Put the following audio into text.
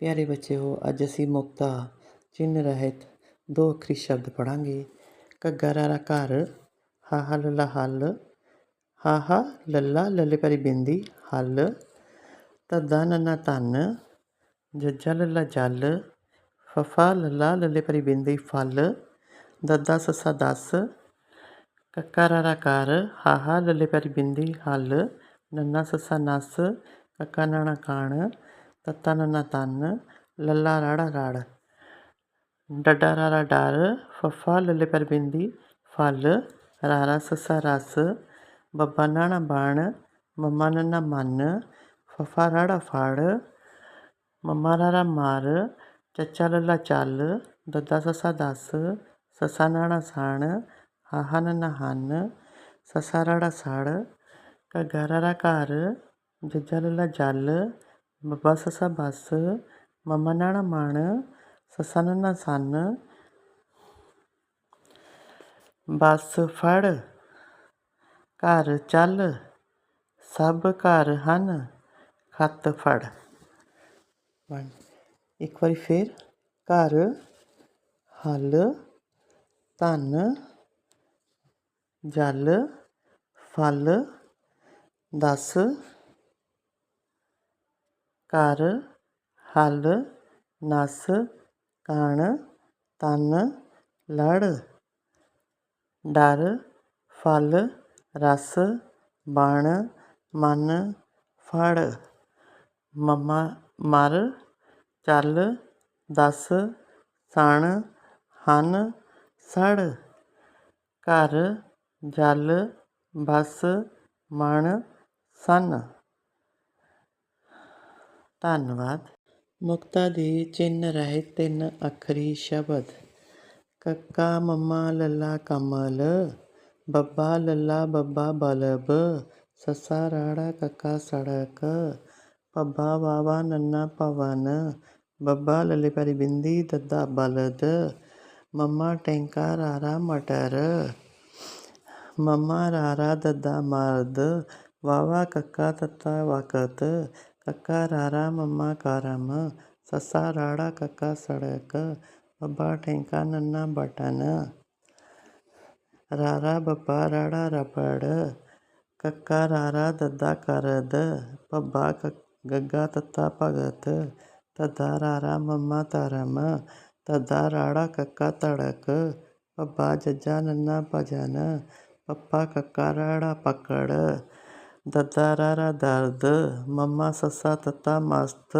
ਪਿਆਰੇ ਬੱਚਿਓ ਅੱਜ ਅਸੀਂ ਮੁਕਤਾ ਚਿੰਨ੍ਹ ਰਹਿਤ ਦੋ ਅੱਖਰੀ ਸ਼ਬਦ ਪੜਾਂਗੇ ਘੱਗਾ ਰਾਰਾ ਘਰ, ਹਾਹਾ ਲੱਲਾ ਹੱਲ, ਹਾਹਾ ਲੱਲਾ ਲੱਲੇ ਪਰੀ ਬਿੰਦੀ ਹੱਲ, ਧੱਦਾ ਨੰਨਾ ਧੰਨ, ਜੱਜਾ ਲੱਲਾ ਜਲ, ਫਫਾ ਲੱਲਾ ਲੱਲੇ ਪਰੀ ਬਿੰਦੀ ਫਲ, ਦੱਦਾ ਸੱਸਾ ਦਸ, ਕੱਕਾ ਰਾਰਾ ਕਰ ਹਾ ਲੱਲੇ ਪਰੀ ਬਿੰਦੀ ਹੱਲ, ਨੰਨਾ ਸੱਸਾ ਨਸ, ਕੱਕਾ ਨਾਣਾ ਕਾਣ ਤੱਤਾ ਨੰਨਾ ਤੰਨ ਲੱਲਾ ਰਾੜਾ ਰਾੜ। ਡੱਡਾ ਰਾਰਾ ਡਰ, ਫੱਫਾ ਲੱਲੇ ਪਰ ਬਿੰਦੀ ਫਲ, ਰਾਰਾ ਸੱਸਾ ਰਸ। ਬੱਬਾ ਨਾਣਾ ਬਣ, ਮੰਮਾ ਨੰਨਾ ਮਨ। ਫਫਾ ਰਾੜਾ ਫਾੜ, ਮੰਮਾ ਰਾਰਾ ਮਾਰ। ਚੱਚਾ ਲੱਲਾ ਚੱਲ, ਦੱਦਾ ਸੱਸਾ ਦਸ। ਸੱਸਾ ਨਾਣਾ ਸਣ, ਹਾਹਾ ਨੰਨਾ ਹਨ। ਸੱਸਾ ਰਾੜਾ ਸੜ, ਘੱਗਾ ਰਾਰਾ ਘਰ, ਜੱਜਾ ਲੱਲਾ ਜਲ। ਬੱਬਾ ਸੱਸਾ ਬੱਸ, ਮੰਮਾ ਨਾਣਾ ਮਣ ਸੱਸਾ ਨੰਨਾ ਸੰਨ। ਬੱਸ ਫੜ, ਘਰ ਚੱਲ, ਸਭ ਘਰ ਹਨ, ਖੱਤ ਫੜ। ਇੱਕ ਵਾਰੀ ਫੇਰ, ਘਰ, ਹਲ, ਧਨ, ਜਲ, ਫਲ, ਦਸ। ਘਰ, ਹਲ, ਨਸ, ਕਣ, ਤਨ, ਲੜ, ਡਰ, ਫਲ, ਰਸ, ਬਣ, ਮਨ, ਫੜ, ਮਮਾ, ਮਰ, ਚੱਲ, ਦਸ, ਸਣ, ਹਨ, ਸੜ, ਘਰ, ਜਲ, ਬਸ, ਮਣ, ਸਨ। ਧੰਨਵਾਦ। ਮੁਕਤਾ ਦੇ ਚਿੰਨ੍ਹ ਰਹਿਤ ਤਿੰਨ ਅੱਖਰੀ ਸ਼ਬਦ। ਕੱਕਾ, ਮੰਮਾ, ਲੱਲਾ, ਕਮਲ। ਬੱਬਾ, ਲੱਲਾ, ਬੱਬਾ, ਬਲਬ। ਸੱਸਾ, ਰਾੜਾ, ਕੱਕਾ, ਸੜਕ। ਪੱਬਾ ਵਾਵਾ, ਨੰਨਾ ਪਵਨ ਬੱਬਾ, ਲੱਲੇ ਪਰੀ ਬਿੰਦੀ, ਦੱਦਾ, ਬਲਦ। ਮੰਮਾ, ਟੈਂਕਾ, ਰਾਰਾ, ਮਟਰ। ਮੰਮਾ, ਰਾਰਾ, ਦੱਦਾ, ਮਰਦ। ਵਾਵਾ, ਕੱਕਾ, ਤੱਤਾ, ਵਕਤ। ਕੱਕਾ ਰਾਰਾ ਮੰਮਾ ਕਰਮ ਸੱਸਾ ਰਾੜਾ ਕੱਕਾ ਸੜਕ ਬੱਬਾ ਟੈਂਕਾ ਨੰਨਾ ਬਟਨ ਰਾਰਾ ਬੱਬਾ ਰਾੜਾ ਰਬੜ ਕੱਕਾ ਰਾਰਾ ਦੱਦਾ ਕਰਦ ਪੱਬਾ ਗੱਗਾ ਤੱਤਾ ਭਗਤ ਤੱਦਾ ਰਾਰਾ ਮੰਮਾ ਧਰਮ ਤੱਦਾ ਰਾੜਾ ਕੱਕਾ ਧੜਕ ਪੱਬਾ ਜੱਜਾ ਨੰਨਾ ਭਜਨ ਪੱਪਾ ਕੱਕਾ ਰਾੜਾ ਪਕੜ ਦੱਦਾ ਰਾਰਾ ਦਰਦ ਮੰਮਾ ਸੱਸਾ ਤੱਤਾ ਮਸਤ